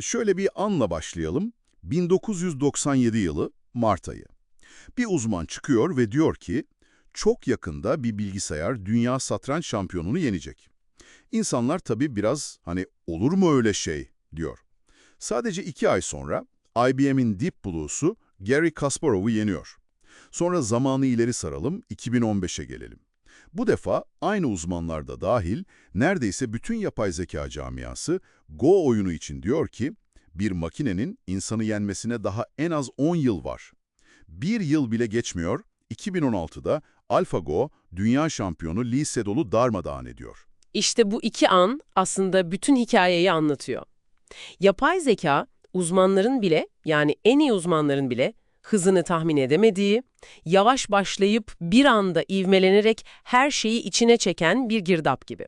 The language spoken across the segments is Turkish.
Şöyle bir anla başlayalım. 1997 yılı Mart ayı. Bir uzman çıkıyor ve diyor ki, çok yakında bir bilgisayar dünya satranç şampiyonunu yenecek. İnsanlar tabii biraz hani olur mu öyle şey diyor. Sadece iki ay sonra IBM'in Deep Blue'su Gary Kasparov'u yeniyor. Sonra zamanı ileri saralım, 2015'e gelelim. Bu defa aynı uzmanlar da dahil neredeyse bütün yapay zeka camiası Go oyunu için diyor ki, bir makinenin insanı yenmesine daha en az 10 yıl var. Bir yıl bile geçmiyor, 2016'da AlphaGo dünya şampiyonu Lee Sedol'u darmadağın ediyor. İşte bu iki an aslında bütün hikayeyi anlatıyor. Yapay zeka uzmanların bile yani en iyi uzmanların bile hızını tahmin edemediği, yavaş başlayıp bir anda ivmelenerek her şeyi içine çeken bir girdap gibi.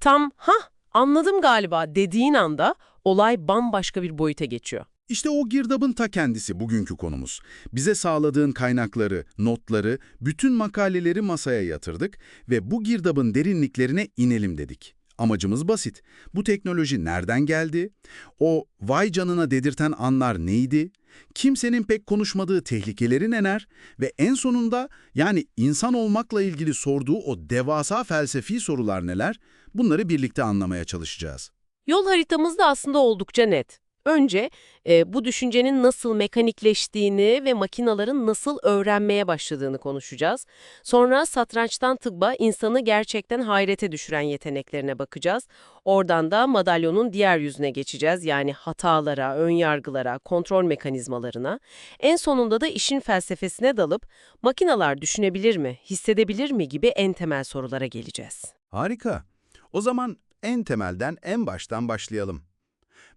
Tam ha anladım galiba dediğin anda olay bambaşka bir boyuta geçiyor. İşte o girdabın ta kendisi bugünkü konumuz. Bize sağladığın kaynakları, notları, bütün makaleleri masaya yatırdık ve bu girdabın derinliklerine inelim dedik. Amacımız basit. Bu teknoloji nereden geldi? O vay canına dedirten anlar neydi? Kimsenin pek konuşmadığı tehlikeleri neler? Ve en sonunda yani insan olmakla ilgili sorduğu o devasa felsefi sorular neler? Bunları birlikte anlamaya çalışacağız. Yol haritamız da aslında oldukça net. Önce e, bu düşüncenin nasıl mekanikleştiğini ve makinaların nasıl öğrenmeye başladığını konuşacağız. Sonra satrançtan tıbba insanı gerçekten hayrete düşüren yeteneklerine bakacağız. Oradan da madalyonun diğer yüzüne geçeceğiz. Yani hatalara, önyargılara, kontrol mekanizmalarına. En sonunda da işin felsefesine dalıp makinalar düşünebilir mi, hissedebilir mi gibi en temel sorulara geleceğiz. Harika. O zaman en temelden, en baştan başlayalım.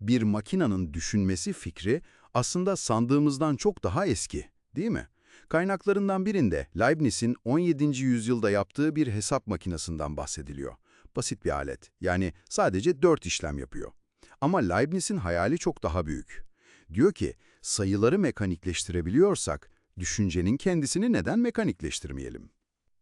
Bir makinanın düşünmesi fikri aslında sandığımızdan çok daha eski, değil mi? Kaynaklarından birinde Leibniz'in 17. yüzyılda yaptığı bir hesap makinesinden bahsediliyor. Basit bir alet, yani sadece dört işlem yapıyor. Ama Leibniz'in hayali çok daha büyük. Diyor ki, sayıları mekanikleştirebiliyorsak, düşüncenin kendisini neden mekanikleştirmeyelim?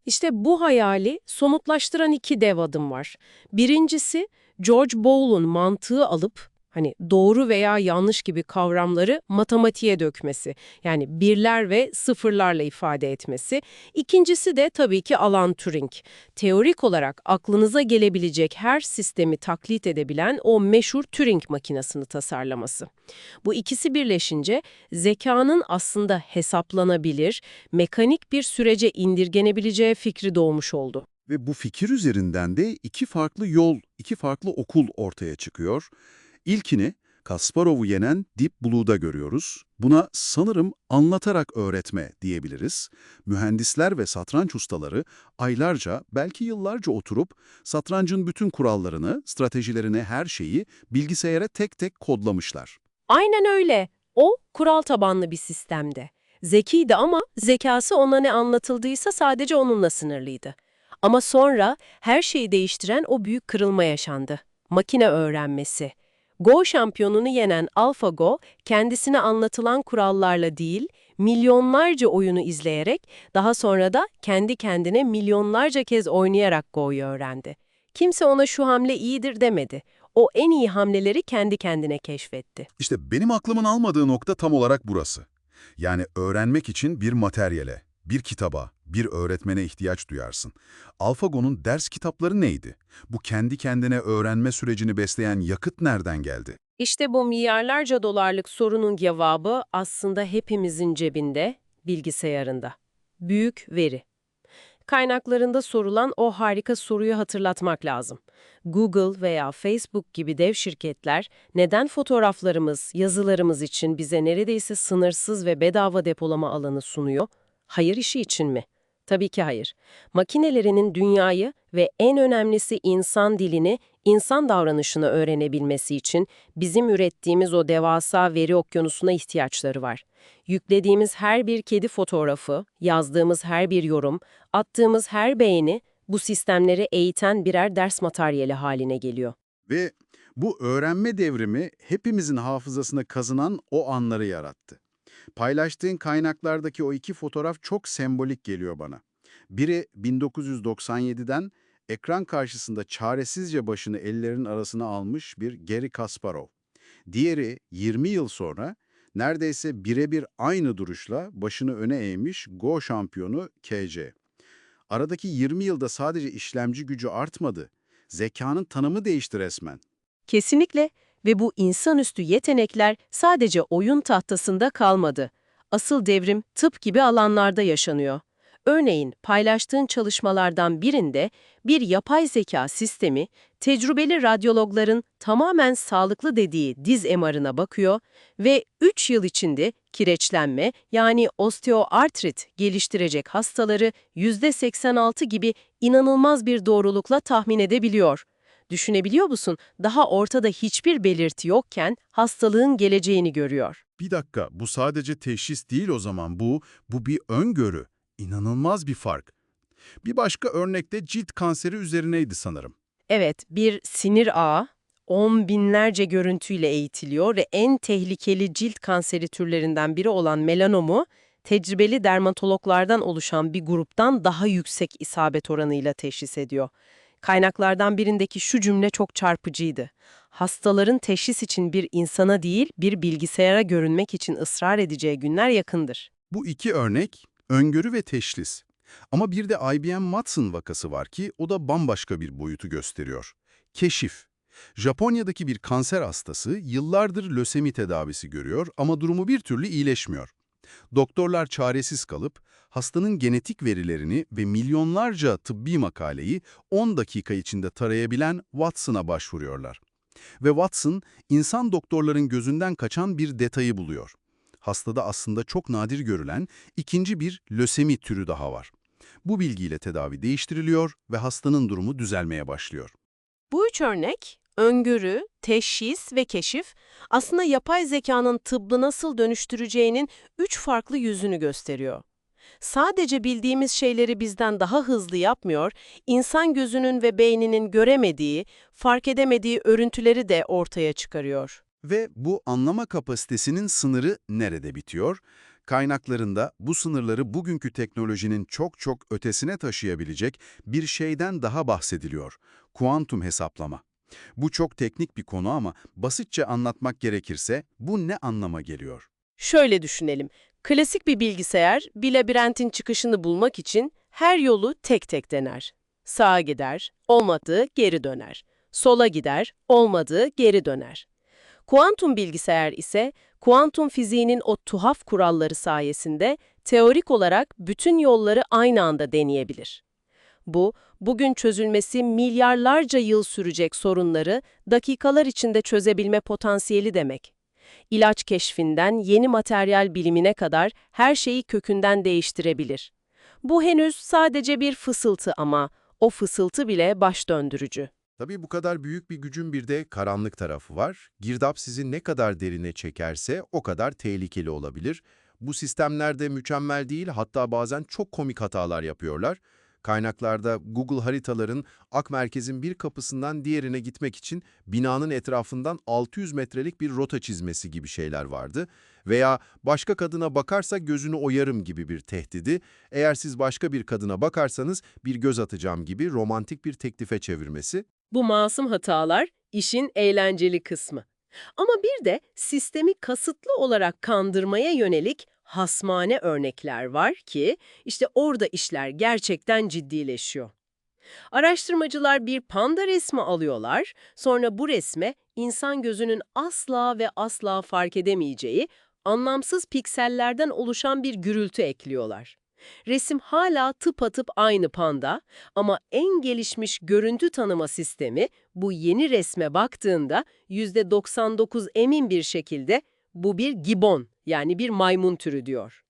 İşte bu hayali somutlaştıran iki dev adım var. Birincisi, George Bowl'un mantığı alıp hani doğru veya yanlış gibi kavramları matematiğe dökmesi. Yani birler ve sıfırlarla ifade etmesi. İkincisi de tabii ki Alan Turing. Teorik olarak aklınıza gelebilecek her sistemi taklit edebilen o meşhur Turing makinesini tasarlaması. Bu ikisi birleşince zekanın aslında hesaplanabilir, mekanik bir sürece indirgenebileceği fikri doğmuş oldu. Ve bu fikir üzerinden de iki farklı yol, iki farklı okul ortaya çıkıyor. İlkini Kasparov'u yenen Deep Blue'da görüyoruz. Buna sanırım anlatarak öğretme diyebiliriz. Mühendisler ve satranç ustaları aylarca, belki yıllarca oturup satrancın bütün kurallarını, stratejilerini, her şeyi bilgisayara tek tek kodlamışlar. Aynen öyle. O kural tabanlı bir sistemde. Zekiydi ama zekası ona ne anlatıldıysa sadece onunla sınırlıydı. Ama sonra her şeyi değiştiren o büyük kırılma yaşandı. Makine öğrenmesi. Go şampiyonunu yenen AlphaGo, kendisine anlatılan kurallarla değil, milyonlarca oyunu izleyerek, daha sonra da kendi kendine milyonlarca kez oynayarak Go'yu öğrendi. Kimse ona şu hamle iyidir demedi. O en iyi hamleleri kendi kendine keşfetti. İşte benim aklımın almadığı nokta tam olarak burası. Yani öğrenmek için bir materyale, bir kitaba, bir öğretmene ihtiyaç duyarsın. AlphaGo'nun ders kitapları neydi? Bu kendi kendine öğrenme sürecini besleyen yakıt nereden geldi? İşte bu milyarlarca dolarlık sorunun cevabı aslında hepimizin cebinde, bilgisayarında. Büyük veri. Kaynaklarında sorulan o harika soruyu hatırlatmak lazım. Google veya Facebook gibi dev şirketler neden fotoğraflarımız, yazılarımız için bize neredeyse sınırsız ve bedava depolama alanı sunuyor? Hayır işi için mi? Tabii ki hayır. Makinelerinin dünyayı ve en önemlisi insan dilini, insan davranışını öğrenebilmesi için bizim ürettiğimiz o devasa veri okyanusuna ihtiyaçları var. Yüklediğimiz her bir kedi fotoğrafı, yazdığımız her bir yorum, attığımız her beğeni bu sistemleri eğiten birer ders materyali haline geliyor. Ve bu öğrenme devrimi hepimizin hafızasına kazınan o anları yarattı. Paylaştığın kaynaklardaki o iki fotoğraf çok sembolik geliyor bana. Biri 1997'den ekran karşısında çaresizce başını ellerin arasına almış bir Gary Kasparov. Diğeri 20 yıl sonra neredeyse birebir aynı duruşla başını öne eğmiş Go şampiyonu KC. Aradaki 20 yılda sadece işlemci gücü artmadı, zekanın tanımı değişti resmen. Kesinlikle ve bu insanüstü yetenekler sadece oyun tahtasında kalmadı. Asıl devrim tıp gibi alanlarda yaşanıyor. Örneğin paylaştığın çalışmalardan birinde bir yapay zeka sistemi tecrübeli radyologların tamamen sağlıklı dediği diz MR'ına bakıyor ve 3 yıl içinde kireçlenme yani osteoartrit geliştirecek hastaları %86 gibi inanılmaz bir doğrulukla tahmin edebiliyor. Düşünebiliyor musun? Daha ortada hiçbir belirti yokken hastalığın geleceğini görüyor. Bir dakika, bu sadece teşhis değil o zaman. Bu, bu bir öngörü. İnanılmaz bir fark. Bir başka örnekte cilt kanseri üzerineydi sanırım. Evet, bir sinir ağı on binlerce görüntüyle eğitiliyor ve en tehlikeli cilt kanseri türlerinden biri olan melanomu, tecrübeli dermatologlardan oluşan bir gruptan daha yüksek isabet oranıyla teşhis ediyor. Kaynaklardan birindeki şu cümle çok çarpıcıydı. Hastaların teşhis için bir insana değil, bir bilgisayara görünmek için ısrar edeceği günler yakındır. Bu iki örnek, öngörü ve teşhis. Ama bir de IBM Watson vakası var ki o da bambaşka bir boyutu gösteriyor. Keşif. Japonya'daki bir kanser hastası yıllardır lösemi tedavisi görüyor ama durumu bir türlü iyileşmiyor. Doktorlar çaresiz kalıp hastanın genetik verilerini ve milyonlarca tıbbi makaleyi 10 dakika içinde tarayabilen Watson'a başvuruyorlar. Ve Watson, insan doktorların gözünden kaçan bir detayı buluyor. Hastada aslında çok nadir görülen ikinci bir lösemi türü daha var. Bu bilgiyle tedavi değiştiriliyor ve hastanın durumu düzelmeye başlıyor. Bu üç örnek, öngörü, teşhis ve keşif, aslında yapay zekanın tıbbı nasıl dönüştüreceğinin üç farklı yüzünü gösteriyor. Sadece bildiğimiz şeyleri bizden daha hızlı yapmıyor, insan gözünün ve beyninin göremediği, fark edemediği örüntüleri de ortaya çıkarıyor. Ve bu anlama kapasitesinin sınırı nerede bitiyor? Kaynaklarında bu sınırları bugünkü teknolojinin çok çok ötesine taşıyabilecek bir şeyden daha bahsediliyor. Kuantum hesaplama. Bu çok teknik bir konu ama basitçe anlatmak gerekirse bu ne anlama geliyor? Şöyle düşünelim. Klasik bir bilgisayar bir labirentin çıkışını bulmak için her yolu tek tek dener. Sağa gider, olmadığı geri döner. Sola gider, olmadığı geri döner. Kuantum bilgisayar ise kuantum fiziğinin o tuhaf kuralları sayesinde teorik olarak bütün yolları aynı anda deneyebilir. Bu, bugün çözülmesi milyarlarca yıl sürecek sorunları dakikalar içinde çözebilme potansiyeli demek. İlaç keşfinden yeni materyal bilimine kadar her şeyi kökünden değiştirebilir. Bu henüz sadece bir fısıltı ama o fısıltı bile baş döndürücü. Tabii bu kadar büyük bir gücün bir de karanlık tarafı var. Girdap sizi ne kadar derine çekerse o kadar tehlikeli olabilir. Bu sistemlerde mükemmel değil hatta bazen çok komik hatalar yapıyorlar. Kaynaklarda Google haritaların ak merkezin bir kapısından diğerine gitmek için binanın etrafından 600 metrelik bir rota çizmesi gibi şeyler vardı. Veya başka kadına bakarsa gözünü oyarım gibi bir tehdidi, eğer siz başka bir kadına bakarsanız bir göz atacağım gibi romantik bir teklife çevirmesi. Bu masum hatalar işin eğlenceli kısmı. Ama bir de sistemi kasıtlı olarak kandırmaya yönelik hasmane örnekler var ki işte orada işler gerçekten ciddileşiyor. Araştırmacılar bir panda resmi alıyorlar, sonra bu resme insan gözünün asla ve asla fark edemeyeceği anlamsız piksellerden oluşan bir gürültü ekliyorlar. Resim hala tıpatıp aynı panda ama en gelişmiş görüntü tanıma sistemi bu yeni resme baktığında %99 emin bir şekilde bu bir gibon yani bir maymun türü diyor.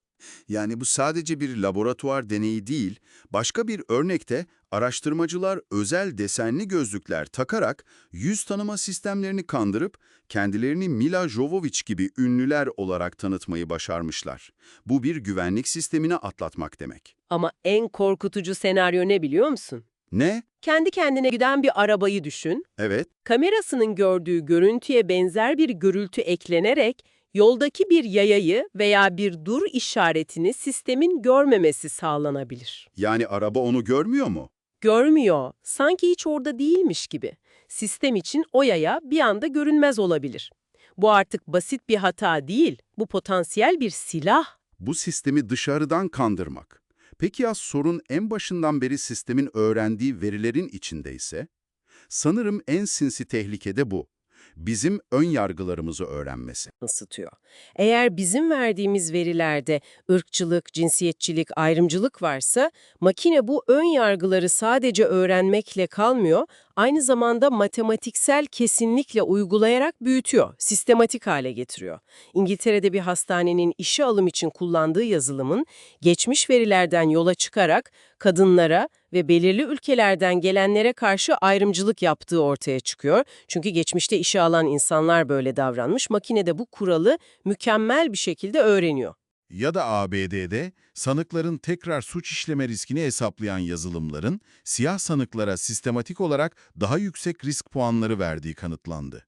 Yani bu sadece bir laboratuvar deneyi değil, başka bir örnekte araştırmacılar özel desenli gözlükler takarak yüz tanıma sistemlerini kandırıp kendilerini Mila Jovovich gibi ünlüler olarak tanıtmayı başarmışlar. Bu bir güvenlik sistemini atlatmak demek. Ama en korkutucu senaryo ne biliyor musun? Ne? Kendi kendine giden bir arabayı düşün, Evet, kamerasının gördüğü görüntüye benzer bir gürültü eklenerek yoldaki bir yayayı veya bir dur işaretini sistemin görmemesi sağlanabilir. yani araba onu görmüyor mu? Görmüyor, sanki hiç orada değilmiş gibi. Sistem için o yaya bir anda görünmez olabilir. Bu artık basit bir hata değil, bu potansiyel bir silah. Bu sistemi dışarıdan kandırmak. Peki ya sorun en başından beri sistemin öğrendiği verilerin içindeyse? Sanırım en sinsi tehlikede bu. Bizim ön yargılarımızı öğrenmesi. ısıtıyor. Eğer bizim verdiğimiz verilerde ırkçılık, cinsiyetçilik, ayrımcılık varsa, makine bu ön yargıları sadece öğrenmekle kalmıyor, aynı zamanda matematiksel kesinlikle uygulayarak büyütüyor, sistematik hale getiriyor. İngiltere'de bir hastanenin işe alım için kullandığı yazılımın, geçmiş verilerden yola çıkarak kadınlara ve belirli ülkelerden gelenlere karşı ayrımcılık yaptığı ortaya çıkıyor. Çünkü geçmişte işe alan insanlar böyle davranmış, makine de bu kuralı mükemmel bir şekilde öğreniyor. Ya da ABD'de sanıkların tekrar suç işleme riskini hesaplayan yazılımların siyah sanıklara sistematik olarak daha yüksek risk puanları verdiği kanıtlandı.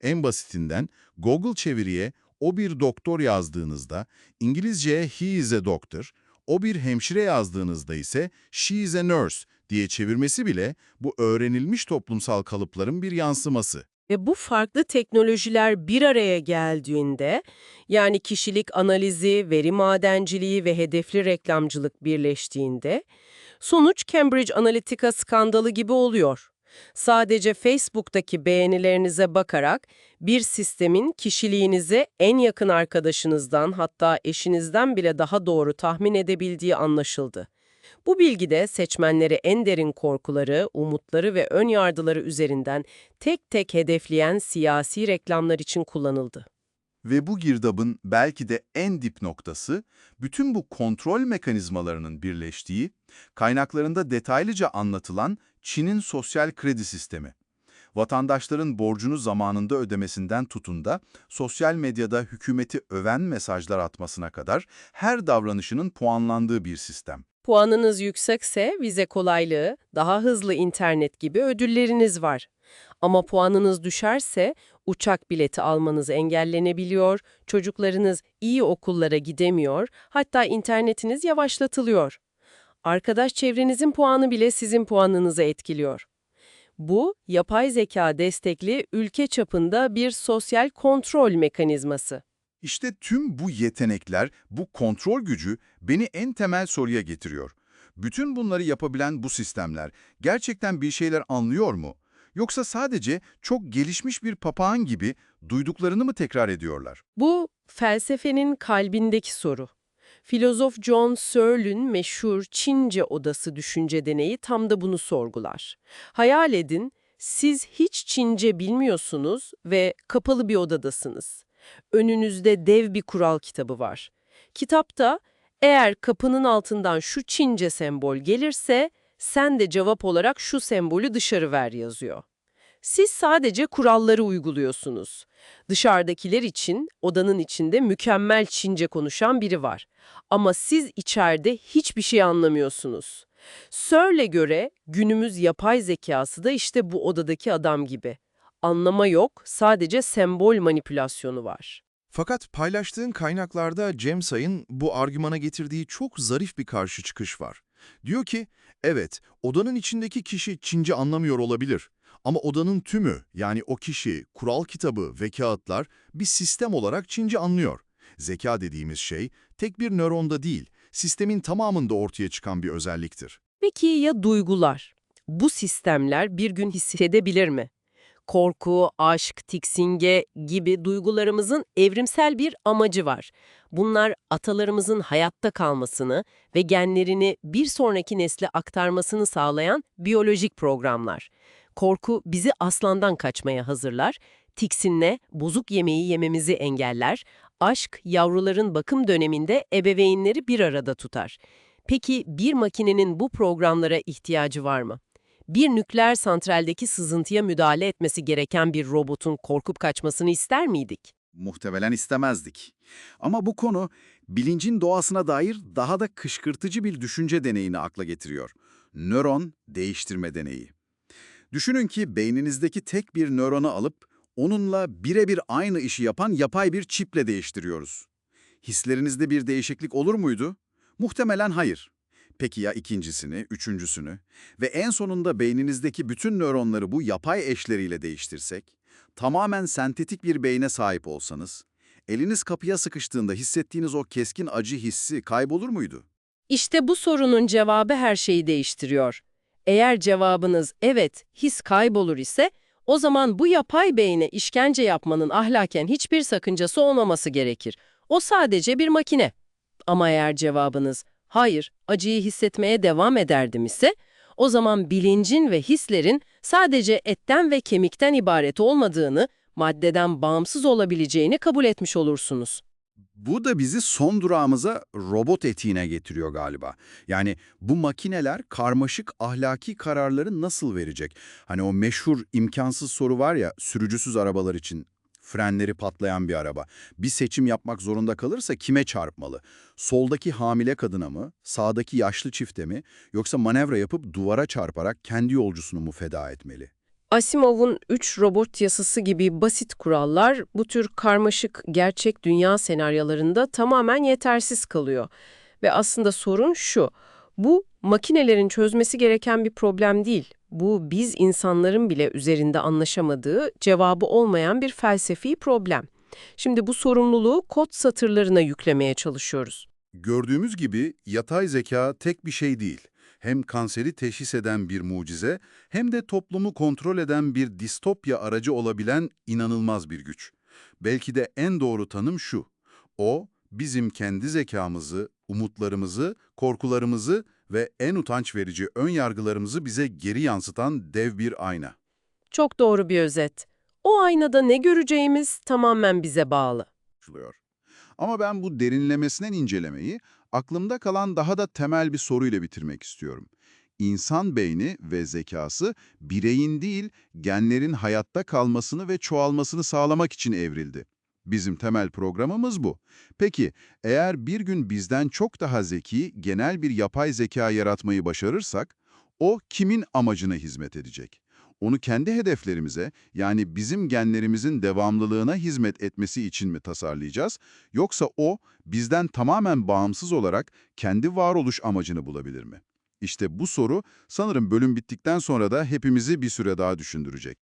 En basitinden Google çeviriye o bir doktor yazdığınızda İngilizceye he is a doctor, o bir hemşire yazdığınızda ise she is a nurse diye çevirmesi bile bu öğrenilmiş toplumsal kalıpların bir yansıması. Ve bu farklı teknolojiler bir araya geldiğinde, yani kişilik analizi, veri madenciliği ve hedefli reklamcılık birleştiğinde, sonuç Cambridge Analytica skandalı gibi oluyor. Sadece Facebook'taki beğenilerinize bakarak bir sistemin kişiliğinizi en yakın arkadaşınızdan hatta eşinizden bile daha doğru tahmin edebildiği anlaşıldı. Bu bilgide seçmenleri en derin korkuları, umutları ve ön yargıları üzerinden tek tek hedefleyen siyasi reklamlar için kullanıldı. Ve bu girdabın belki de en dip noktası, bütün bu kontrol mekanizmalarının birleştiği, kaynaklarında detaylıca anlatılan Çin'in sosyal kredi sistemi. Vatandaşların borcunu zamanında ödemesinden tutun da sosyal medyada hükümeti öven mesajlar atmasına kadar her davranışının puanlandığı bir sistem. Puanınız yüksekse vize kolaylığı, daha hızlı internet gibi ödülleriniz var. Ama puanınız düşerse uçak bileti almanız engellenebiliyor, çocuklarınız iyi okullara gidemiyor, hatta internetiniz yavaşlatılıyor. Arkadaş çevrenizin puanı bile sizin puanınızı etkiliyor. Bu, yapay zeka destekli ülke çapında bir sosyal kontrol mekanizması. İşte tüm bu yetenekler, bu kontrol gücü beni en temel soruya getiriyor. Bütün bunları yapabilen bu sistemler gerçekten bir şeyler anlıyor mu? Yoksa sadece çok gelişmiş bir papağan gibi duyduklarını mı tekrar ediyorlar? Bu, felsefenin kalbindeki soru. Filozof John Searle'ün meşhur Çince odası düşünce deneyi tam da bunu sorgular. Hayal edin, siz hiç Çince bilmiyorsunuz ve kapalı bir odadasınız. Önünüzde dev bir kural kitabı var. Kitapta, eğer kapının altından şu Çince sembol gelirse, sen de cevap olarak şu sembolü dışarı ver yazıyor. Siz sadece kuralları uyguluyorsunuz. Dışarıdakiler için odanın içinde mükemmel Çince konuşan biri var. Ama siz içeride hiçbir şey anlamıyorsunuz. Searle'e göre günümüz yapay zekası da işte bu odadaki adam gibi. Anlama yok, sadece sembol manipülasyonu var. Fakat paylaştığın kaynaklarda Cemsay'ın bu argümana getirdiği çok zarif bir karşı çıkış var. Diyor ki, evet, odanın içindeki kişi Çince anlamıyor olabilir. Ama odanın tümü, yani o kişi, kural kitabı ve kağıtlar bir sistem olarak Çince anlıyor. Zeka dediğimiz şey, tek bir nöronda değil, sistemin tamamında ortaya çıkan bir özelliktir. Peki ya duygular? Bu sistemler bir gün hissedebilir mi? Korku, aşk, tiksinge gibi duygularımızın evrimsel bir amacı var. Bunlar atalarımızın hayatta kalmasını ve genlerini bir sonraki nesle aktarmasını sağlayan biyolojik programlar. Korku bizi aslandan kaçmaya hazırlar, tiksinme bozuk yemeği yememizi engeller, aşk yavruların bakım döneminde ebeveynleri bir arada tutar. Peki bir makinenin bu programlara ihtiyacı var mı? Bir nükleer santraldeki sızıntıya müdahale etmesi gereken bir robotun korkup kaçmasını ister miydik? Muhtemelen istemezdik. Ama bu konu bilincin doğasına dair daha da kışkırtıcı bir düşünce deneyini akla getiriyor. Nöron değiştirme deneyi. Düşünün ki beyninizdeki tek bir nöronu alıp onunla birebir aynı işi yapan yapay bir çiple değiştiriyoruz. Hislerinizde bir değişiklik olur muydu? Muhtemelen hayır. Peki ya ikincisini, üçüncüsünü ve en sonunda beyninizdeki bütün nöronları bu yapay eşleriyle değiştirsek? tamamen sentetik bir beyne sahip olsanız, eliniz kapıya sıkıştığında hissettiğiniz o keskin acı hissi kaybolur muydu? İşte bu sorunun cevabı her şeyi değiştiriyor. Eğer cevabınız evet, his kaybolur ise, o zaman bu yapay beyne işkence yapmanın ahlaken hiçbir sakıncası olmaması gerekir. O sadece bir makine. Ama eğer cevabınız hayır, acıyı hissetmeye devam ederdim ise, o zaman bilincin ve hislerin sadece etten ve kemikten ibaret olmadığını, maddeden bağımsız olabileceğini kabul etmiş olursunuz. Bu da bizi son durağımıza robot etiğine getiriyor galiba. Yani bu makineler karmaşık ahlaki kararları nasıl verecek? Hani o meşhur imkansız soru var ya sürücüsüz arabalar için. Frenleri patlayan bir araba. Bir seçim yapmak zorunda kalırsa kime çarpmalı? Soldaki hamile kadına mı, sağdaki yaşlı çifte mi, yoksa manevra yapıp duvara çarparak kendi yolcusunu mu feda etmeli? Asimov'un 3 robot yasası gibi basit kurallar bu tür karmaşık gerçek dünya senaryolarında tamamen yetersiz kalıyor. Ve aslında sorun şu, bu makinelerin çözmesi gereken bir problem değil. Bu biz insanların bile üzerinde anlaşamadığı, cevabı olmayan bir felsefi problem. Şimdi bu sorumluluğu kod satırlarına yüklemeye çalışıyoruz. Gördüğümüz gibi yatay zeka tek bir şey değil. Hem kanseri teşhis eden bir mucize, hem de toplumu kontrol eden bir distopya aracı olabilen inanılmaz bir güç. Belki de en doğru tanım şu. O, bizim kendi zekamızı, umutlarımızı, korkularımızı ve en utanç verici ön yargılarımızı bize geri yansıtan dev bir ayna. Çok doğru bir özet. O aynada ne göreceğimiz tamamen bize bağlı. Ama ben bu derinlemesinden incelemeyi aklımda kalan daha da temel bir soruyla bitirmek istiyorum. İnsan beyni ve zekası bireyin değil, genlerin hayatta kalmasını ve çoğalmasını sağlamak için evrildi. Bizim temel programımız bu. Peki, eğer bir gün bizden çok daha zeki, genel bir yapay zeka yaratmayı başarırsak, o kimin amacına hizmet edecek? Onu kendi hedeflerimize, yani bizim genlerimizin devamlılığına hizmet etmesi için mi tasarlayacağız, yoksa o bizden tamamen bağımsız olarak kendi varoluş amacını bulabilir mi? İşte bu soru sanırım bölüm bittikten sonra da hepimizi bir süre daha düşündürecek.